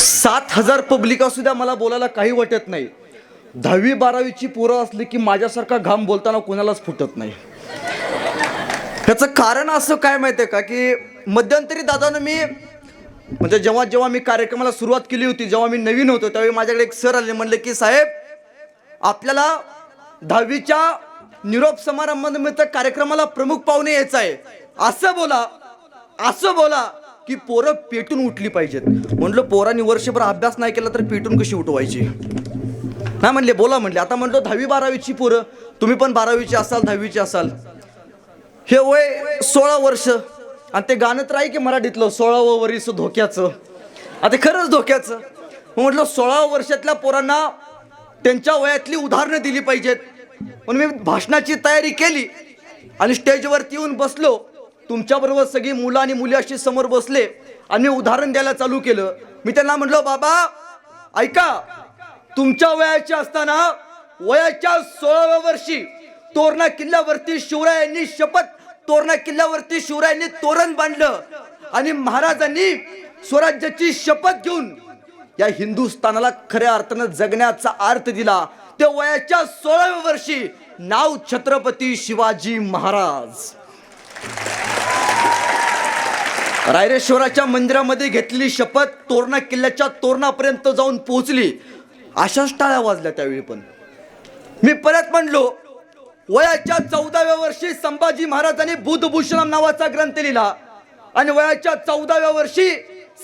सात हजार पब्लिक असू द्या मला बोलायला काही वाटत नाही. दहावी बारावीची पोरं असली की माझ्यासारखा घाम बोलताना कोणालाच फुटत नाही. त्याचं कारण असं काय माहिती आहे का की मध्यंतरी दादानं मी म्हणजे जेव्हा जेव्हा मी कार्यक्रमाला सुरुवात केली होती जेव्हा मी नवीन होतो त्यावेळी माझ्याकडे एक सर आले म्हणले की साहेब आपल्याला दहावीच्या निरोप समारंभानिमित्त कार्यक्रमाला प्रमुख पाहुणे यायचं आहे. असं बोला असं बोला. की पोरं पेटून उठली पाहिजेत. म्हणलं पोरांनी वर्षभर अभ्यास नाही केला तर पेटून कशी उठवायची? नाही म्हणले बोला म्हणले. आता म्हटलं दहावी बारावीची पोरं. तुम्ही पण बारावीची असाल दहावीची असाल. हे वय सोळा वर्ष. आणि ते गाणं तर आहे की मराठीतलं सोळावं वरीस धोक्याचं. आता खरंच धोक्याचं. मग म्हटलं सोळा वर्षातल्या पोरांना त्यांच्या वयातली उदाहरणं दिली पाहिजेत. म्हणून मी भाषणाची तयारी केली. आणि स्टेजवरती येऊन बसलो. तुमच्याबरोबर सगळी मुलं आणि मुली अशी समोर बसले आणि मी उदाहरण द्यायला चालू केलं. मी त्यांना म्हटलं बाबा ऐका तुमच्या वयाचे असताना वयाच्या सोळाव्या वर्षी तोरणा किल्ल्यावरती शिवरायांनी शपथ तोरणा किल्ल्यावरती शिवरायांनी तोरण बांधलं आणि महाराजांनी स्वराज्याची शपथ घेऊन या हिंदुस्थानाला खऱ्या अर्थानं जगण्याचा अर्थ दिला. ते वयाच्या सोळाव्या वर्षी नाव छत्रपती शिवाजी महाराज. रायरेश्वराच्या मंदिरामध्ये घेतलेली शपथ तोरणा किल्ल्याच्या तोरणापर्यंत जाऊन पोहोचली. अशाच टाळ्या वाजल्या त्यावेळी पण. मी परत म्हणलो वयाच्या चौदाव्या वर्षी संभाजी महाराजांनी बुधभूषणम नावाचा ग्रंथ लिहिला. आणि वयाच्या चौदाव्या वर्षी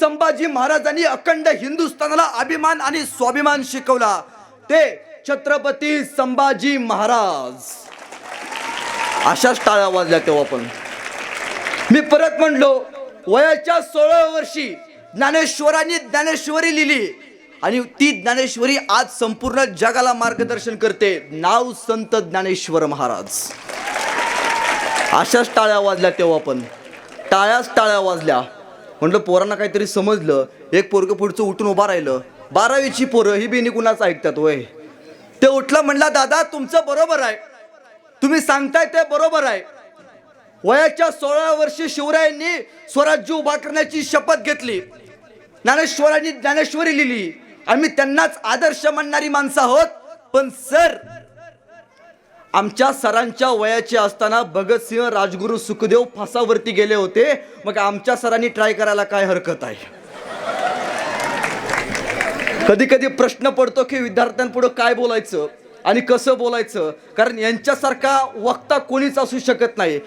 संभाजी महाराजांनी अखंड हिंदुस्थानाला अभिमान आणि स्वाभिमान शिकवला. ते छत्रपती संभाजी महाराज. अशाच टाळ्या वाजल्या तेव्हा पण. मी परत म्हणलो वयाच्या सोळाव्या वर्षी ज्ञानेश्वरांनी ज्ञानेश्वरी लिहिली. आणि ती ज्ञानेश्वरी आज संपूर्ण जगाला मार्गदर्शन करते. नाव संत ज्ञानेश्वर महाराज. अशाच टाळ्या वाजल्या तेव्हा पण. टाळ्याच टाळ्या वाजल्या. म्हटलं पोरांना काहीतरी समजलं. एक पोरगं पुढचं उठून उभा राहिलं. बारावीची पोरं ही बिनी कुणाच ऐकतात वय. ते उठलं म्हणला दादा तुमचं बरोबर आहे. तुम्ही सांगताय ते बरोबर आहे. वयाच्या सोळा वर्षी शिवरायांनी स्वराज्य उभा करण्याची शपथ घेतली. ज्ञानेश्वरांनी ज्ञानेश्वरी लिहिली आम्ही त्यांनाच आदर्श मानणारी माणसं आहोत पण सर आमच्या सरांच्या वयाचे असताना भगतसिंह राजगुरू सुखदेव फासावरती गेले होते. मग आमच्या सरांनी ट्राय करायला काय हरकत आहे? कधी कधी प्रश्न पडतो की विद्यार्थ्यांपुढं काय बोलायचं आणि कसं बोलायचं? कारण यांच्यासारखा वक्ता कोणीच असू शकत नाही.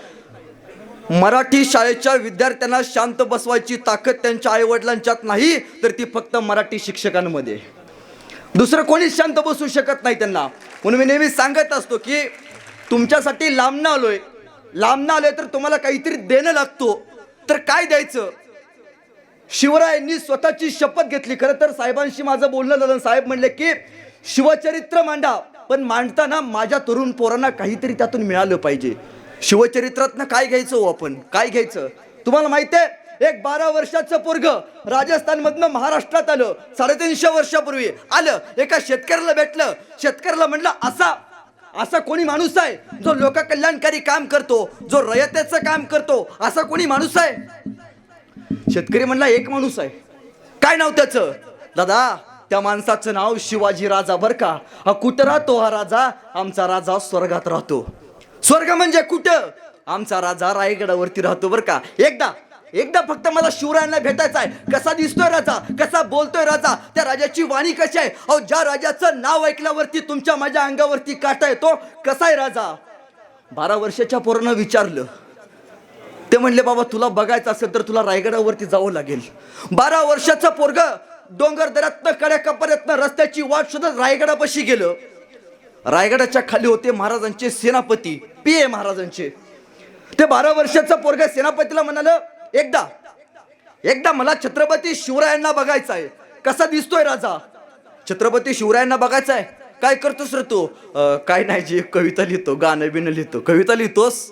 मराठी शाळेच्या विद्यार्थ्यांना शांत बसवायची ताकद त्यांच्या आईवडिलांच्यात नाही तर ती फक्त मराठी शिक्षकांमध्ये. दुसरं कोणीच शांत बसू शकत नाही त्यांना. म्हणून मी नेहमी सांगत असतो की तुमच्यासाठी लांबनं आलोय. लांबनं आलोय तर तुम्हाला काहीतरी देणं लागतो. तर काय द्यायचं? शिवरायांनी स्वतःची शपथ घेतली. खरं तर साहेबांशी माझं बोलणं झालं साहेब म्हणले की शिवचरित्र मांडा. पण मांडताना माझ्या तरुण पोरांना काहीतरी त्यातून मिळालं पाहिजे. शिवचरित्रातनं काय घ्यायचं हो आपण? काय घ्यायचं? तुम्हाला माहिती आहे? एक बारा वर्षाचं पोरग राजस्थान मधनं महाराष्ट्रात आलं. साडेतीनशे वर्षापूर्वी आलं. एका शेतकऱ्याला भेटलं. शेतकऱ्याला म्हणलं असा असा कोणी माणूस आहे जो लोककल्याणकारी काम करतो जो रयतेचं काम करतो असा कोणी माणूस आहे? शेतकरी म्हणला एक माणूस आहे. काय नाव त्याचं? दादा त्या माणसाचं नाव शिवाजी राजा बर का? हा कुठं राहतो हा राजा. आमचा राजा स्वर्गात राहतो. स्वर्ग म्हणजे कुठं? आमचा राजा रायगडावरती राहतो बरं का. एकदा एकदा फक्त मला शिवरायांना भेटायचं आहे. कसा दिसतोय राजा? कसा बोलतोय राजा? त्या राजाची वाणी कशी आहे? अहो ज्या राजाचं नाव ऐकल्यावरती तुमच्या माझ्या अंगावरती काटा येतो कसा आहे राजा? बारा वर्षाच्या पोरानं विचारलं. ते म्हणले बाबा तुला बघायचं असेल तर तुला रायगडावरती जावं लागेल. बारा वर्षाचं पोरग डोंगर दऱ्यातनं कड्या कपऱ्यातनं रस्त्याची वाट शोधत रायगडापाशी गेलं. रायगडाच्या खाली होते महाराजांचे सेनापती. पी ए महाराजांचे. ते बारा वर्षाचा पोरग सेनापतीला म्हणाल एकदा एकदा मला छत्रपती शिवरायांना बघायचं आहे. कसा दिसतोय राजा? छत्रपती शिवरायांना बघायचं आहे? काय करतोस रे तू? काय नाही जी कविता लिहितो गाणं बिणं लिहितो. कविता लिहितोस?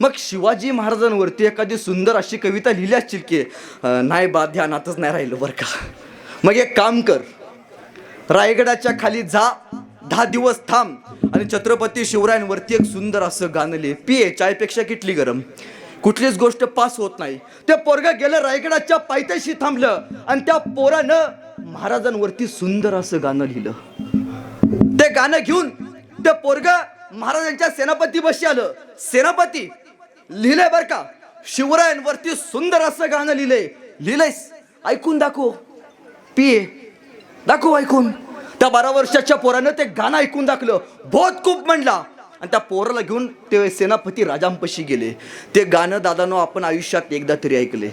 मग शिवाजी महाराजांवरती एखादी सुंदर अशी कविता लिहिली असतील की नाही बा ध्यानातच नाही राहिलं बरं का. मग एक काम कर रायगडाच्या खाली जा दहा दिवस थांब. आणि छत्रपती शिवरायांवरती एक सुंदर असं गाणं लिहि. पिये चायपेक्षा किटली गरम. कुठलीच गोष्ट पास होत नाही. ते पोरग गेलं रायगडाच्या पायथ्याशी थांबलं. आणि त्या पोरानं महाराजांवरती सुंदर असं गाणं लिहिलं. ते गाणं घेऊन ते पोरग महाराजांच्या सेनापती बशी आलं. सेनापती लिहिलंय बर का? शिवरायांवरती सुंदर असं गाणं लिहिलंय. लिहिलंयस. ऐकून दाखव. पिये दाखव ऐकून. त्या बारा वर्षाच्या पोरानं ते गाणं ऐकून दाखलं. बहुत खूप म्हणला. आणि त्या पोराला घेऊन ते सेनापती राजांपशी गेले. ते गाणं दादानो आपण आयुष्यात एकदा तरी ऐकले.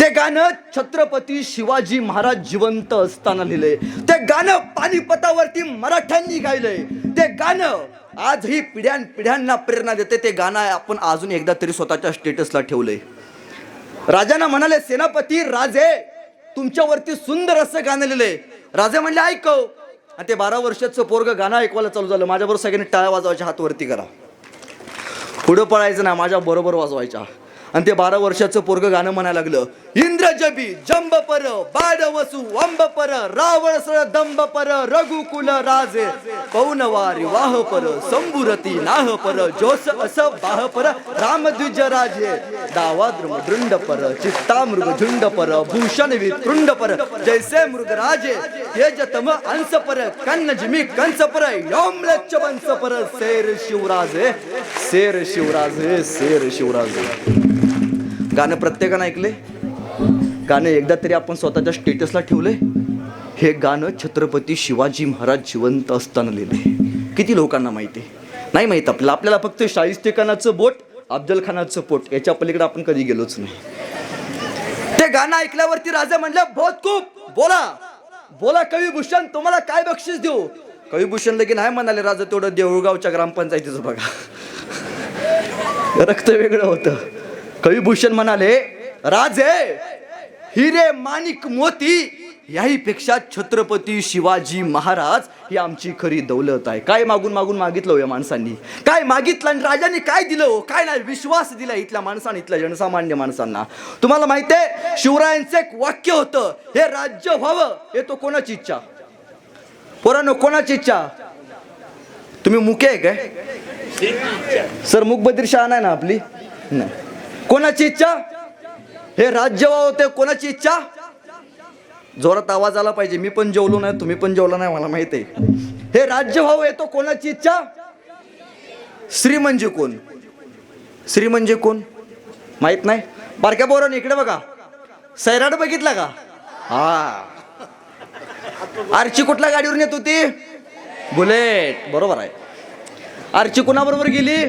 ते गाणं छत्रपती शिवाजी महाराज जिवंत असताना लिहिलंय. ते गाणं पानिपतावरती मराठ्यांनी गायलंय. ते गाणं आजही पिढ्यान पिढ्यांना प्रेरणा देते. ते गाणं आपण अजून एकदा तरी स्वतःच्या स्टेटसला ठेवलंय. राजांना म्हणाले सेनापती राजे तुमच्यावरती सुंदर असं गाणं लिहिलंय. राजे म्हणले ऐकव. आणि ते बारा वर्षाचं पोरग गाणं ऐकवायला चालू झालं. माझ्याबरोबर सगळ्यांनी टाळ्या वाजवायच्या हातवरती करा. पुढं पळायचं ना माझ्या बरोबर वाजवायच्या. आणि ते बारा वर्षाचं पोरग गाणं म्हणायला लागलं इंद्रजबी जंब पर बाड अंब पर रावळ सळ दंब पर रघुकुल राजे पौनवारी वाह पर संभुरती नाह पर जोस अस बाह पर रामद्विज राजे दावा दृंड पर चित्ता मृग झुंड पर भूषण वितृंड पर जैसे मृग राजे तेज तम अंस पर कन्न जिमी कंस पर योम लच्छ वंस पर शेर शिवराजे शेर शिवराजे शेर शिवराजे। गाणं प्रत्येकानं ऐकले गाणं एकदा तरी आपण स्वतःच्या स्टेटसला ठेवले हे गाणं छत्रपती शिवाजी महाराज जिवंत असताना लिहिले किती लोकांना माहिती आहे? नाही माहीत आपल्याला. आपल्याला फक्त शाहिस्ते खानाचं बोट अफजल खानाचं पोट. याच्या पलीकडे आपण कधी गेलोच नाही. ते गाणं ऐकल्यावरती राजा म्हणलं बहुत खूप. बोला. बोला कविभूषण तुम्हाला काय बक्षीस देऊ? कविभूषण लगेच नाही म्हणाले राजा तेवढं देऊळगावच्या ग्रामपंचायतीचं बघा. रक्त वेगळं होतं. कविभूषण म्हणाले राजे हिरे माणिक मोती. याहीपेक्षा छत्रपती शिवाजी महाराज ही आमची खरी दौलत आहे. काय मागून मागून मागितलं हो या माणसांनी? काय मागितलं आणि राजाने काय दिलं हो? काय नाही विश्वास दिला इथल्या माणसाने इथल्या जनसामान्य माणसांना. तुम्हाला माहिती आहे शिवरायांचं एक वाक्य होतं हे राज्य व्हावं हे तो कोणाची इच्छा? पोरांनो कोणाची इच्छा? तुम्ही मुके आहे काय? सर मुकबदीर शाह नाही ना आपली? नाही. कोणाची इच्छा? हे राज्य व्हावं ते कोणाची इच्छा? जोरात आवाज आला पाहिजे. मी पण जेवलो नाही तुम्ही पण जेवला नाही मला माहीत आहे. हे राज्य व्हावं येतो कोणाची इच्छा? श्री म्हणजे कोण? श्री म्हणजे कोण? माहीत नाही? बारक्या पोरांनी इकडे बघा. सैराट बघितला का? हा. आरची कुठल्या गाडीवरून येत होती? बुलेट. बरोबर आहे. आरची कुणाबरोबर गेली?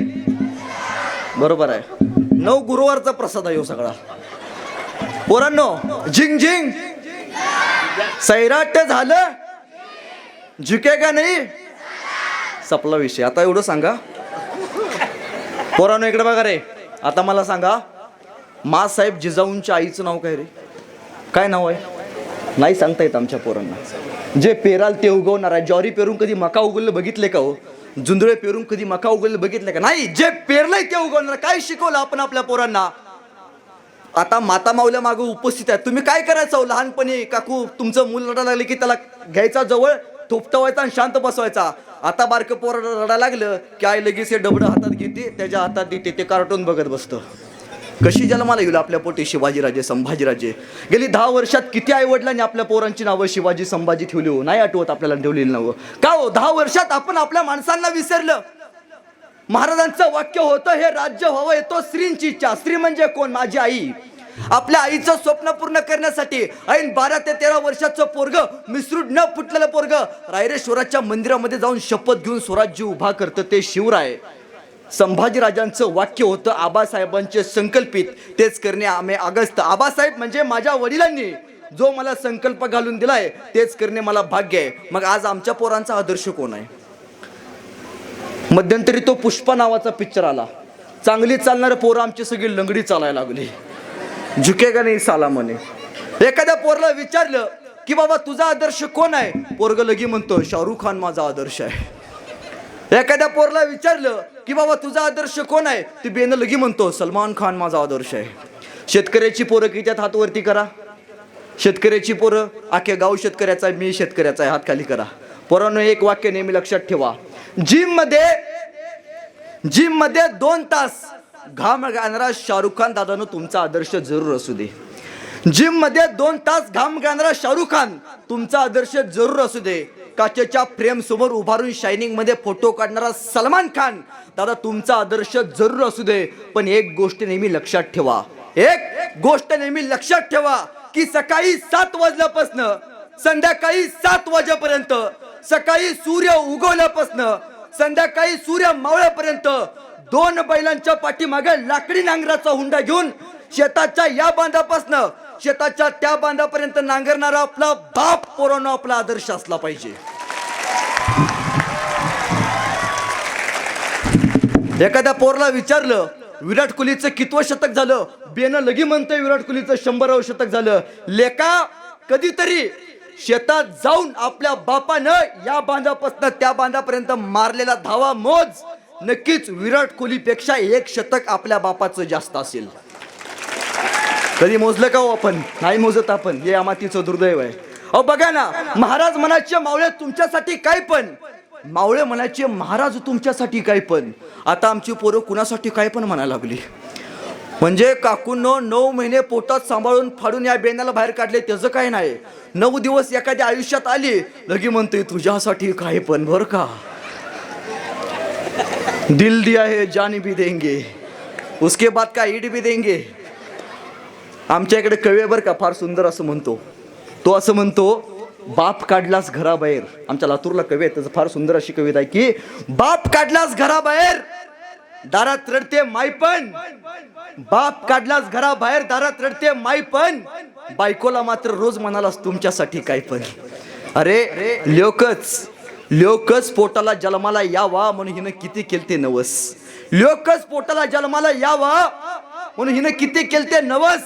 बरोबर आहे. नऊ गुरुवारचा प्रसाद आहे हो सगळा. पोरांनो झिंग झिंग. सैराट झालं. झुके का नाही? सपला विषय. आता एवढं सांगा. पोरांनो इकडे बघा रे. आता मला सांगा. मासाहेब जिजाऊंच्या आईचं नाव काय रे? काय नाव आहे? नाही सांगता येत आमच्या पोरांना. जे पेराल ते उगवणार आहे. ज्वारी पेरून कधी मका उगवलं बघितले का हो? जुंधळे पेरून कधी मका उगवलं बघितले का? नाही जे पेरलंय ते उगवणार. काय शिकवलं आपण आपल्या पोरांना? आता माता माऊल्या मागं उपस्थित आहे तुम्ही काय करायचं हो लहानपणी काकू तुमचं मूल रडायला लागले की त्याला घ्यायचा जवळ थोपटवायचा आणि शांत बसवायचा. आता बारकं पोर रडायला लागलं की आई लगेच हे डबडं हातात घेते त्याच्या हातात देते ते कार्टून बघत बसतं. कशी जन्माला येईल आपल्या पोटी शिवाजीराजे संभाजीराजे? गेली दहा वर्षात किती आईवडिलांनी आपल्या पोरांची नावं शिवाजी संभाजी ठेवली हो? नाही आठवत आपल्याला ठेवलेली नावं. का हो? दहा वर्षात आपण आपल्या माणसांना विसरलं. महाराजांचं वाक्य होतं हे राज्य व्हावं येतो स्त्रींची इच्छा. स्त्री म्हणजे कोण? माझी आई. आपल्या आईचं स्वप्न पूर्ण करण्यासाठी ऐन बारा ते तेरा वर्षाचं पोरग मिसरूड न फुटलेलं पोरग रायरेश्वराच्या मंदिरामध्ये जाऊन शपथ घेऊन स्वराज्य उभा करतं ते शिवराय. संभाजीराजांचं वाक्य होतं आबासाहेबांचे संकल्पित. तेच करणे आम्ही अगस्त आबासाहेब म्हणजे माझ्या वडिलांनी जो मला संकल्प घालून दिलाय तेच करणे मला भाग्य आहे. मग आज आमच्या पोरांचा आदर्श कोण आहे? मध्यंतरी तो पुष्पा नावाचा पिक्चर आला. चांगली चालणारे पोरं आमची सगळी लंगडी चालायला लागली. झुकेगा नाही साला म्हणे एखाद्या पोरला विचारलं की बाबा तुझा आदर्श कोण आहे? पोरग लगी म्हणतो शाहरुख खान माझा आदर्श आहे. एखाद्या पोरला विचारलं की बाबा तुझा आदर्श कोण आहे? ती बेन लगी म्हणतो सलमान खान माझा आदर्श आहे. शेतकऱ्याची पोरं किच्यात हात वरती करा. शेतकऱ्याची पोरं अख्खे गाव शेतकऱ्याचा आहे मी शेतकऱ्याचा आहे हात खाली करा. पोरांनो एक वाक्य नेहमी लक्षात ठेवा. जिममध्ये जिममध्ये दोन तास घाम घालणारा शाहरुख खान दादानं तुमचा आदर्श जरूर असू दे. जिममध्ये दोन तास घाम गाणारा शाहरुख खान तुमचा आदर्श जरूर असू दे. काचेच्या फ्रेम समोर उभारून शायनिंगमध्ये फोटो काढणारा सलमान खान दादा तुमचा आदर्श जरूर असू दे. पण एक गोष्ट नेहमी लक्षात ठेवा. एक गोष्ट नेहमी लक्षात ठेवा की सकाळी सात वाजल्यापासून संध्याकाळी सात वाजेपर्यंत सकाळी सूर्य उगवल्यापासून संध्याकाळी सूर्य मावळ्यापर्यंत दोन बैलांच्या पाठीमागे लाकडी नांगराचा हुंडा घेऊन शेताच्या या बांधापासनं शेताच्या त्या बांधापर्यंत नांगरणारा आपला बाप पोरांनो आपला आदर्श असला पाहिजे. एखाद्या पोरला विचारलं विराट कोहलीचं कितवं शतक झालं? बेनं लगी म्हणतंय विराट कोहलीचं शंभरावं शतक झालं. लेका कधीतरी शेतात जाऊन आपल्या बापानं या बांधापासून त्या बांधापर्यंत मारलेला धावा मोज नक्कीच विराट कोहलीपेक्षा एक शतक आपल्या बापाचं जास्त असेल. कधी मोजलं का हो आपण? नाही मोजत आपण. हे आमातीचं दुर्दैव आहे. अहो बघा ना महाराज म्हणायचे मावळे तुमच्यासाठी काय पण? मावळे म्हणायचे महाराज तुमच्यासाठी काय पण? आता आमची पोरं कुणासाठी काय पण म्हणायला लागली. म्हणजे काकूंनो नऊ महिने पोटात सांभाळून फाडून या बेनाला बाहेर काढले त्याचं काय नाही. नऊ दिवस एखाद्या आयुष्यात आली लगी म्हणतोय तुझ्यासाठी काय पण बर का? दिल दिया है जान भी देंगे। उसके बाद का ईड भी देंगे। आमच्या इकडे कवे बरं का फार सुंदर असं म्हणतो. तो असं म्हणतो बाप काढलास घराबाहेर. आमच्या लातूरला कवी आहे त्याचं फार सुंदर अशी कविता आहे की बाप काढलास घराबाहेर दारात रडते माई पण बाप काढलास घराबाहेर दारात रडते माई पण बायकोला मात्र रोज म्हणालास तुमच्यासाठी काय पण. अरे लोकच. लोकच पोटाला जन्माला यावा म्हणून हिनं किती केलते नवस. लोकच पोटाला जन्माला यावा म्हणून हिनं किती केलते नवस.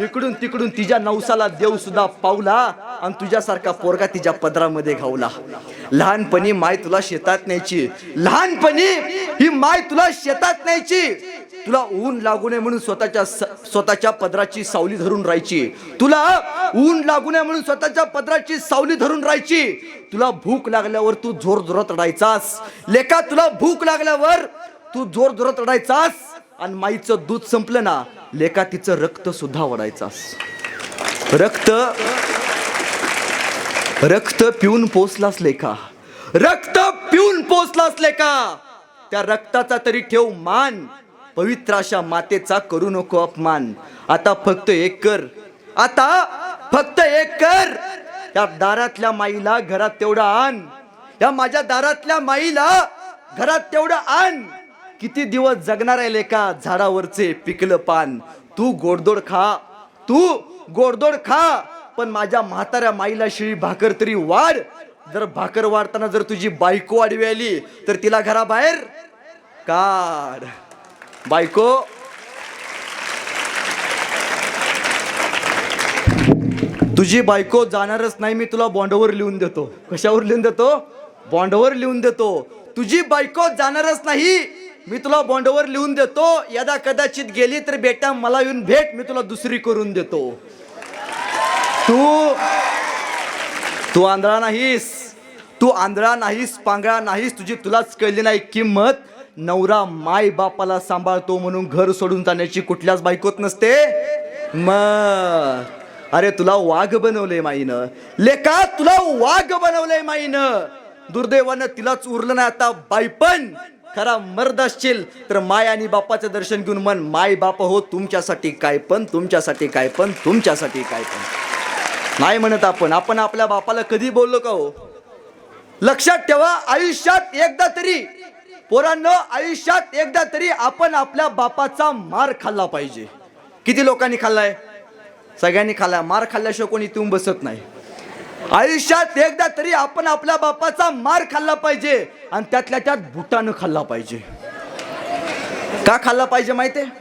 इकडून तिकडून तिच्या नवसाला देव सुद्धा पावला. आणि तुझ्यासारखा पोरगा तिच्या पदरामध्ये घावला. लहानपणी माय तुला शेतात न्यायची. लहानपणी ही माय तुला शेतात न्यायची. तुला ऊन लागू नये म्हणून स्वतःच्या स- स्वतःच्या पदराची सावली धरून राहायची. तुला ऊन लागू नये म्हणून स्वतःच्या पदराची सावली धरून राहायची. तुला भूक लागल्यावर तू जोर जोरात रडायचास. लेका तुला भूक लागल्यावर तू जोर जोरात रडायचास. आणि माईचं दूध संपलं ना लेका तिचं रक्त सुद्धा वडायचास रक्त रक्त पिऊन पोचलास लेखा. रक्त पिऊन पोचलास लेखा. त्या रक्ताचा तरी ठेव मान. पवित्र अशा मातेचा करू नको अपमान. आता फक्त एक कर. आता फक्त एक कर. या दारातल्या माईला घरात तेवढं आण. या माझ्या दारातल्या माईला घरात तेवढं आण. किती दिवस जगणार आहे लेखा झाडावरचे पिकलं पान. तू गोडदोड खा. तू गोडदोड खा. पण माझ्या म्हाताऱ्या माईला शिळी भाकर तरी वाढ. जर भाकर वाढताना जर तुझी बायको आडवी आली तर तिला घराबाहेर काढ. बायको. तुझी बायको जाणारच नाही मी तुला बॉन्डवर लिहून देतो. कशावर लिहून देतो? बॉन्डवर लिहून देतो. तुझी बायको जाणारच नाही मी तुला बॉन्डवर लिहून देतो. यदा कदाचित गेली तर बेटा मला येऊन भेट मी तुला दुसरी करून देतो. तू तू आंधळा नाहीस. तू आंधळा नाहीस पांगळा नाहीस. तुझी तुलाच कळली नाही किंमत. नवरा माय बापाला सांभाळतो म्हणून घर सोडून जाण्याची कुठल्याच बायकोत नसते. मग अरे तुला वाघ बनवलंय माईनं. लेका तुला वाघ बनवलंय माईनं. दुर्दैवानं तिलाच उरलं नाही आता बायपण. खरा मर्द असशील तर माय आणि बापाचं दर्शन घेऊन मन माय बाप हो तुमच्यासाठी काय पण तुमच्यासाठी काय पण तुमच्यासाठी काय पण. नाही म्हणत आपण. आपण आपल्या बापाला कधी बोललो का हो? लक्षात ठेवा आयुष्यात एकदा तरी पोरांनो आयुष्यात एकदा तरी आपण आपल्या बापाचा मार खाल्ला पाहिजे. किती लोकांनी खाल्लाय? सगळ्यांनी खाल्लाय. मार खाल्ल्याशिवाय कोणी इथून बसत नाही. आयुष्यात एकदा तरी आपण आपल्या बापाचा मार खाल्ला पाहिजे आणि त्यातल्या त्यात बुटानं खाल्ला पाहिजे. का खाल्ला पाहिजे माहितीये?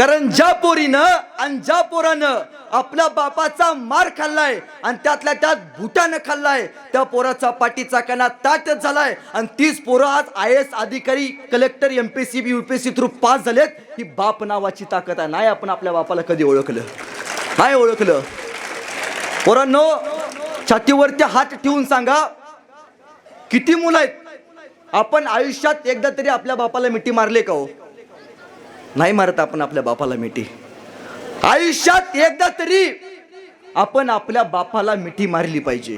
कारण ज्या पोरीनं आणि ज्या पोरानं आपल्या बापाचा मार खाल्लाय आणि त्यातल्या त्यात भुटानं खाल्लाय त्या पोराचा पाठीचा कणा ताटच झालाय आणि तीच पोरं आज आय एस अधिकारी collector M P C B U P C through pass झालेत. ही बाप नावाची ताकद आहे. नाही आपण आपल्या बापाला कधी ओळखलं? नाही ओळखलं? पोरांनो छातीवरती हात ठेवून सांगा किती मुलं आहेत? आपण आयुष्यात एकदा तरी आपल्या बापाला मिठी मारले का हो? नाही मारत आपण आपल्या बापाला मिठी. आयुष्यात एकदा तरी आपण आपल्या बापाला मिठी मारली पाहिजे.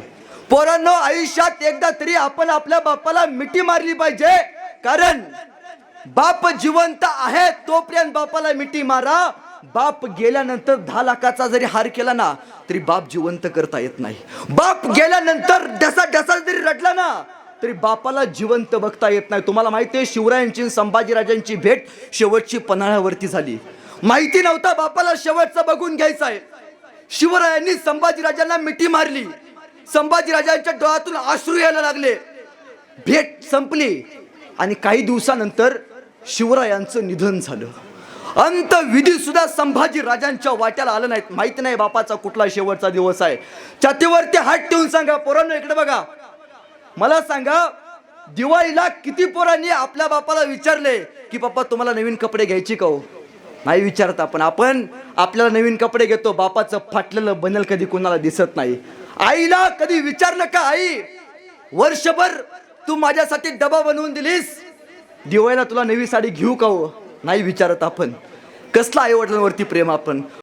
पोरांनो आयुष्यात एकदा तरी आपण आपल्या बापाला मिठी मारली पाहिजे. कारण बाप जिवंत आहे तोपर्यंत बापाला मिठी मारा. बाप गेल्यानंतर दहा लाखाचा जरी हार केला ना तरी बाप जिवंत करता येत नाही. बाप गेल्यानंतर ढसा ढसा जरी रडला ना तरी बापाला जिवंत बघता येत नाही. तुम्हाला माहिती आहे शिवरायांची संभाजीराजांची भेट शेवटची पन्हाळ्यावरती झाली. माहिती नव्हता बापाला शेवटचा बघून घ्यायचं आहे. शिवरायांनी संभाजीराजांना मिठी मारली. संभाजीराजांच्या डोळ्यातून आश्रू यायला लागले. भेट संपली आणि काही दिवसानंतर शिवरायांचं निधन झालं. अंतविधी सुद्धा संभाजी राजांच्या वाट्याला आलं नाहीत. माहिती नाही बापाचा कुठला शेवटचा दिवस आहे. छातीवरती हात ठेवून सांगा पोरांनो इकडे बघा. मला सांगा दिवाळीला किती पोरांनी आपल्या बापाला विचारले की बाप्पा तुम्हाला नवीन कपडे घ्यायची का हो? नाही विचारत आपण. आपण आपल्याला नवीन कपडे घेतो बापाचं फाटलेलं बनेल कधी कोणाला दिसत नाही. आईला कधी विचारलं का आई वर्षभर तू माझ्यासाठी डबा बनवून दिलीस? दिवाळीला तुला नवी साडी घेऊ का हो? नाही विचारत आपण. कसलं आईवडिलांवरती प्रेम आपण?